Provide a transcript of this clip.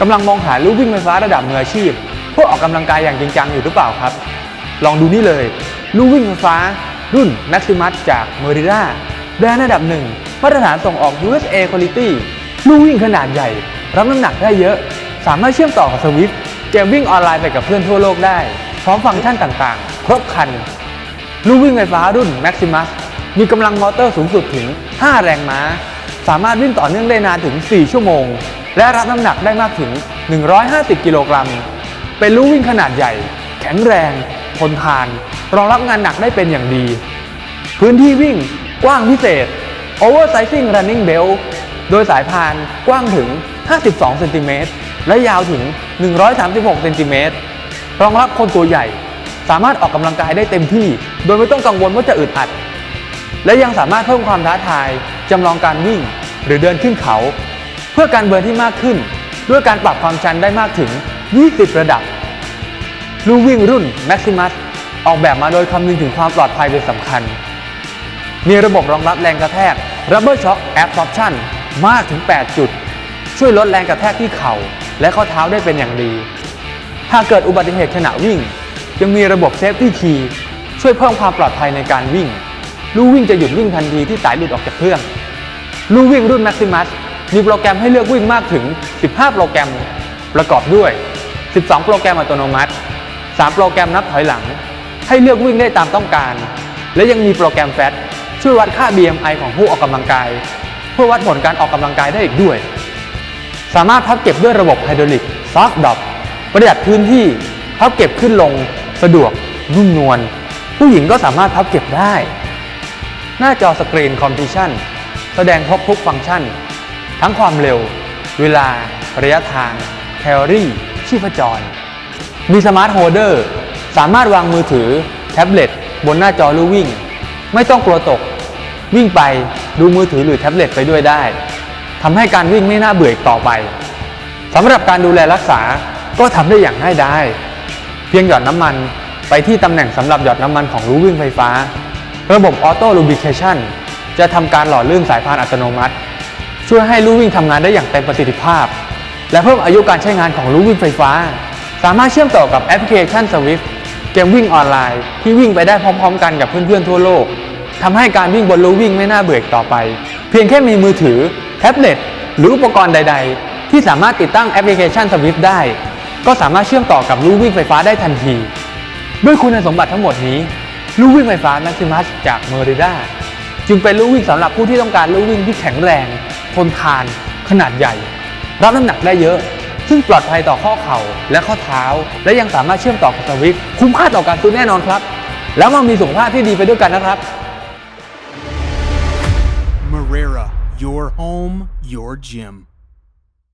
กำลังมองหาลู่วิ่งไฟฟ้าระดับมืออาชีพ เพื่อออกกำลังกายอย่างจริงจังอยู่หรือเปล่าครับ ลองดูนี่เลยลู่วิ่งไฟฟ้า รุ่น Maximus จาก m e r i d a แบรนด์ระดับหนึ่งมาตรฐานส่งออก USA Quality ลู่วิ่งขนาดใหญ่ รับน้ำหนักได้เยอะ สามารถเชื่อมต่อกับสวิฟเกมวิ่งออนไลน์ไปกับเพื่อนทั่วโลกได้ พร้อมฟังก์ชันต่างๆ ครบครันลู่วิ่งไฟฟ้ารุ่น Maximus มีกำลังมอเตอร์สูงสุดถึง 5 แรงม้า สามารถวิ่งต่อเนื่องได้นานถึง 4 ชั่วโมง และรับน้ำหนักได้มากถึง 150 กิโลกรัม เป็นลู่วิ่งขนาดใหญ่ แข็งแรง ทนทาน รองรับงานหนักได้เป็นอย่างดี พื้นที่วิ่งกว้างพิเศษ Oversizing Running Belt โดยสายพานกว้างถึง 52 เซนติเมตร และยาวถึง 136 เซนติเมตร รองรับคนตัวใหญ่ สามารถออกกำลังกายได้เต็มที่ โดยไม่ต้องกังวลว่าจะอึดอัด และยังสามารถเพิ่มความท้าทายจำลองการวิ่ง หรือเดินขึ้นเขา พื่อการเบิร์นที่มากขึ้น ด้วยการปรับความชันได้มากถึง 20 ระดับลู่วิ่งรุ่น Maximus ออกแบบมาโดยคำนึงถึงความปลอดภัยเป็นสำคัญ มีระบบรองรับแรงกระแทก Rubber Shock Absorption มากถึง 8 จุด ช่วยลดแรงกระแทกที่เข่า และข้อเท้าได้เป็นอย่างดี หากเกิดอุบัติเหตุขณะวิ่ง ยังมีระบบ Safety Key ช่วยเพิ่มความปลอดภัยในการวิ่ง ลู่วิ่งจะหยุดวิ่งทันทีที่สายหลุดออกจากเครื่อง ลู่วิ่งรุ่น Maximus มีโปรแกรมให้เลือกวิ่งมากถึง 15 โปรแกรมประกอบด้วย 12 โปรแกรมอัตโนมัติ 3 โปรแกรมนับถอยหลัง ให้เลือกวิ่งได้ตามต้องการ และยังมีโปรแกรมแฟตช่วยวัดค่า BMI ของผู้ออกกำลังกาย เพื่อวัดผลการออกกำลังกายได้อีกด้วย สามารถพับเก็บด้วยระบบไฮดรอลิกซอฟดอปประหยัดพื้นที่พับเก็บขึ้นลง สะดวกนุ่มนวลผู้หญิงก็สามารถพับเก็บได้ หน้าจอสกรีนคอมพิชชั่นแสดงครบทุกฟังก์ชัน ทั้งความเร็ว เวลา ระยะทาง แคลอรี่ ชีพจร มีสมาร์ทโฮเดอร์ สามารถวางมือถือ แท็บเล็ต บนหน้าจอลู่วิ่ง ไม่ต้องกลัวตก วิ่งไปดูมือถือหรือแท็บเล็ตไปด้วยได้ทำให้การวิ่งไม่น่าเบื่ออีกต่อไปสำหรับการดูแลรักษาก็ทำได้อย่างง่ายดายเพียงหยอดน้ำมันไปที่ตำแหน่งสำหรับหยอดน้ำมันของลู่วิ่งไฟฟ้า ระบบออโต้ลูบิเคชันจะทำการหล่อลื่นสายพานอัตโนมัติ ช่วยให้ลู่วิ่งทำงานได้อย่างเต็มประสิทธิภาพ และเพิ่มอายุการใช้งานของลู่วิ่งไฟฟ้า สามารถเชื่อมต่อกับแอปพลิเคชัน Swift เกมวิ่งออนไลน์ ที่วิ่งไปได้พร้อมๆ กันกับเพื่อนๆทั่วโลกทำให้การวิ่งบนลู่วิ่งไม่น่าเบื่ออีกต่อไป เพียงแค่มีมือถือ แท็บเล็ตหรืออุปกรณ์ใด ๆ ที่สามารถติดตั้งแอปพลิเคชัน Swift ได้ ก็สามารถเชื่อมต่อกับลู่วิ่งไฟฟ้าได้ทันที ด้วยคุณสมบัติทั้งหมดนี้ลู่วิ่งไฟฟ้า Maximus จาก Merida จึงเป็นลู่วิ่งสำหรับผู้ที่ต้องการลู่วิ่งที่แข็งแรง ทนทาน ขนาดใหญ่ รับน้ำหนักได้เยอะ ซึ่งปลอดภัยต่อข้อเข่าและข้อเท้า และยังสามารถเชื่อมต่อกับสวิฟต์คุ้มค่าต่อการซื้อแน่นอนครับ แล้วมามีสุขภาพที่ดีไปด้วยกันนะครับ Marrera, your home, your gym.